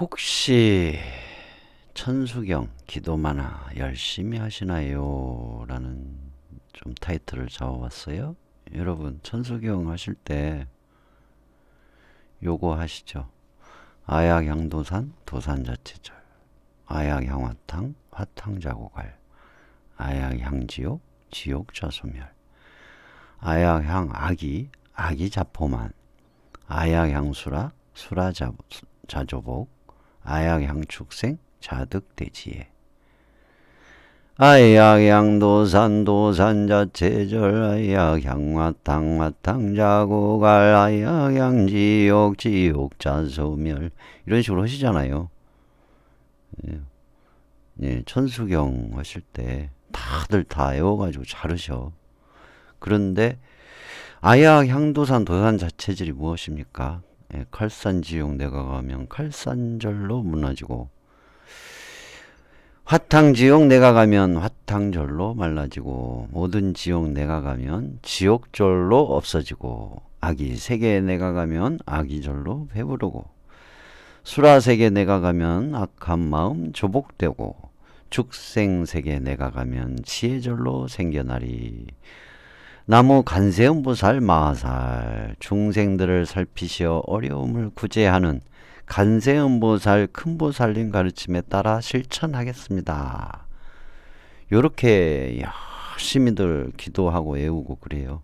혹시 천수경 기도마나 열심히 하시나요? 라는 좀 타이틀을 잡아봤어요. 여러분 천수경 하실 때 요거 하시죠. 아약양도산 도산자체절 아약양화탕 화탕자고갈 아약양지옥 지옥자소멸 아약향 아기 아기 자포만 아약향수라 수라자조복 아약향축생 자득대지에 아약양도산 도산자체절 아약향화탕 화탕자고갈 아약양지옥 지옥자소멸 이런 식으로 하시잖아요. 예, 예, 천수경 하실 때 다들 다 외워가지고 잘하셔. 그런데 아약 향도산 도산 자체질이 무엇입니까? 예, 칼산 지옥 내가 가면 칼산절로 무너지고 화탕 지옥 내가 가면 화탕절로 말라지고 모든 지옥 내가 가면 지옥절로 없어지고 아기 세계 내가 가면 아기절로 배부르고 수라 세계 내가 가면 악한 마음 조복되고 죽생 세계 내가 가면 지혜절로 생겨나리 나무 간세음보살 마살 중생들을 살피시어 어려움을 구제하는 간세음보살 큰보살님 가르침에 따라 실천하겠습니다. 요렇게 열심히들 기도하고 외우고 그래요.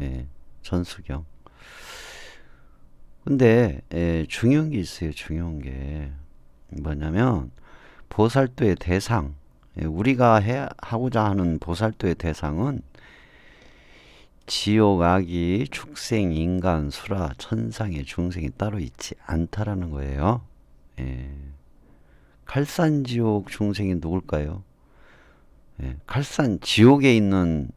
예, 전수경. 근데 예, 중요한 게 있어요. 중요한 게 뭐냐면 보살도의 대상 예, 우리가 해, 하고자 하는 보살도의 대상은 지옥, 악이, 축생, 인간, 수라, 천상의 중생이 따로 있지 않다라는 거예요. 예. 칼산 지옥 중생이 누굴까요? 예. 칼산 지옥에 있는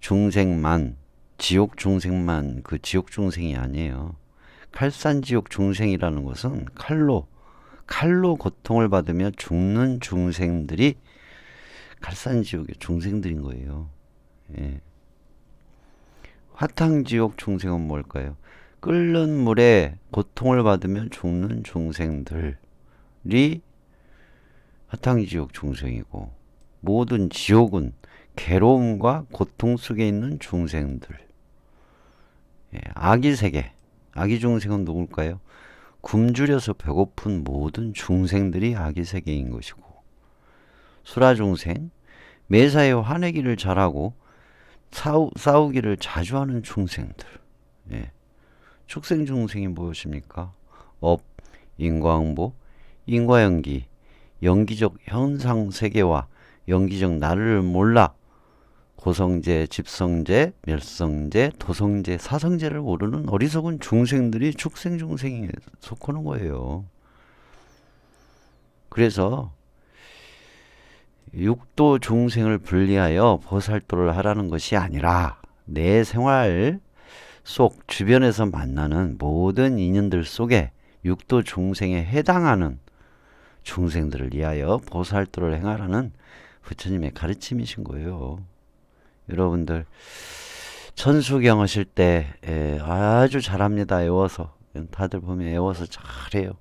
중생만 지옥 중생만 그 지옥 중생이 아니에요. 칼산 지옥 중생이라는 것은 칼로 칼로 고통을 받으며 죽는 중생들이 칼산 지옥의 중생들인 거예요. 예. 화탕지옥 중생은 뭘까요? 끓는 물에 고통을 받으며 죽는 중생들이 화탕지옥 중생이고 모든 지옥은 괴로움과 고통 속에 있는 중생들. 예, 아기 세계, 아기 중생은 누굴까요? 굶주려서 배고픈 모든 중생들이 아기 세계인 것이고 수라 중생, 매사에 화내기를 잘하고 싸우, 싸우기를 자주 하는 중생들. 예. 축생 중생이 무엇입니까? 업, 인과응보, 인과연기, 연기적 현상 세계와 연기적 나를 몰라 고성제, 집성제, 멸성제, 도성제, 사성제를 모르는 어리석은 중생들이 축생 중생에 속하는 거예요. 그래서 육도 중생을 분리하여 보살도를 하라는 것이 아니라 내 생활 속 주변에서 만나는 모든 인연들 속에 육도 중생에 해당하는 중생들을 위하여 보살도를 행하라는 부처님의 가르침이신 거예요. 여러분들 천수경 하실 때 예, 아주 잘합니다. 외워서 다들 보면 외워서 잘해요.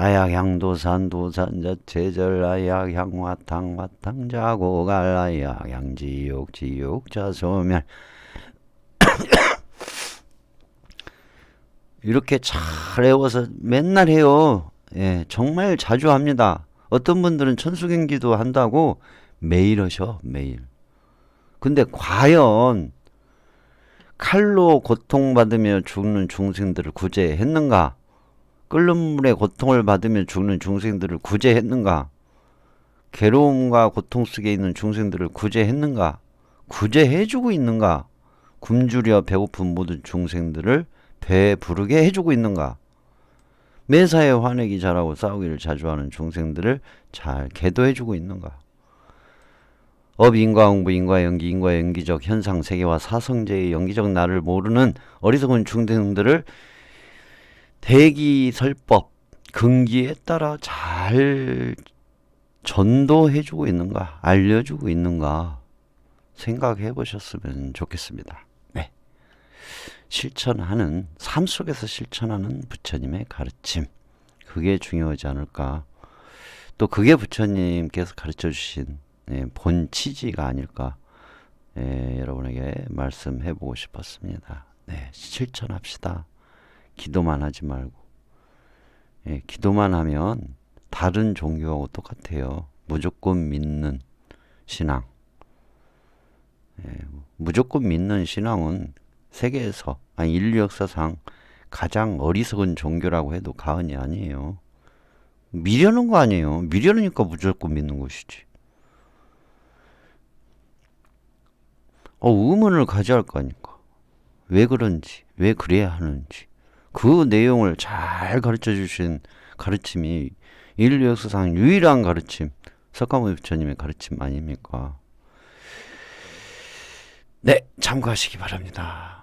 아약향도산 도산자 제절 아약향화탕 화탕 자고갈 아약향지옥 지옥자 소멸 이렇게 잘 외워서 맨날 해요. 예, 정말 자주 합니다. 어떤 분들은 천수경기도 한다고 매일 하셔, 매일. 근데 과연 칼로 고통받으며 죽는 중생들을 구제했는가? 끓는 물에 고통을 받으며 죽는 중생들을 구제했는가? 괴로움과 고통 속에 있는 중생들을 구제했는가? 구제해주고 있는가? 굶주려 배고픈 모든 중생들을 배 부르게 해주고 있는가? 매사에 화내기 잘하고 싸우기를 자주 하는 중생들을 잘 계도해주고 있는가? 업 인과 응부 인과 연기 인과 연기적 현상 세계와 사성제의 연기적 나를 모르는 어리석은 중생들을 대기설법 근기에 따라 잘 전도해주고 있는가 알려주고 있는가 생각해 보셨으면 좋겠습니다. 네. 실천하는 삶 속에서 실천하는 부처님의 가르침 그게 중요하지 않을까. 또 그게 부처님께서 가르쳐 주신 예, 본 취지가 아닐까. 예, 여러분에게 말씀해 보고 싶었습니다. 네, 실천합시다. 기도만 하지 말고. 예, 기도만 하면 다른 종교하고 똑같아요. 무조건 믿는 신앙. 예, 무조건 믿는 신앙은 세계에서, 아니 인류 역사상 가장 어리석은 종교라고 해도 과언이 아니에요. 미려는 거 아니에요. 미려니까 무조건 믿는 것이지. 어, 의문을 가져야 할거 아닙니까? 왜 그런지, 왜 그래야 하는지. 그 내용을 잘 가르쳐 주신 가르침이 인류 역사상 유일한 가르침, 석가모니 부처님의 가르침 아닙니까? 네, 참고하시기 바랍니다.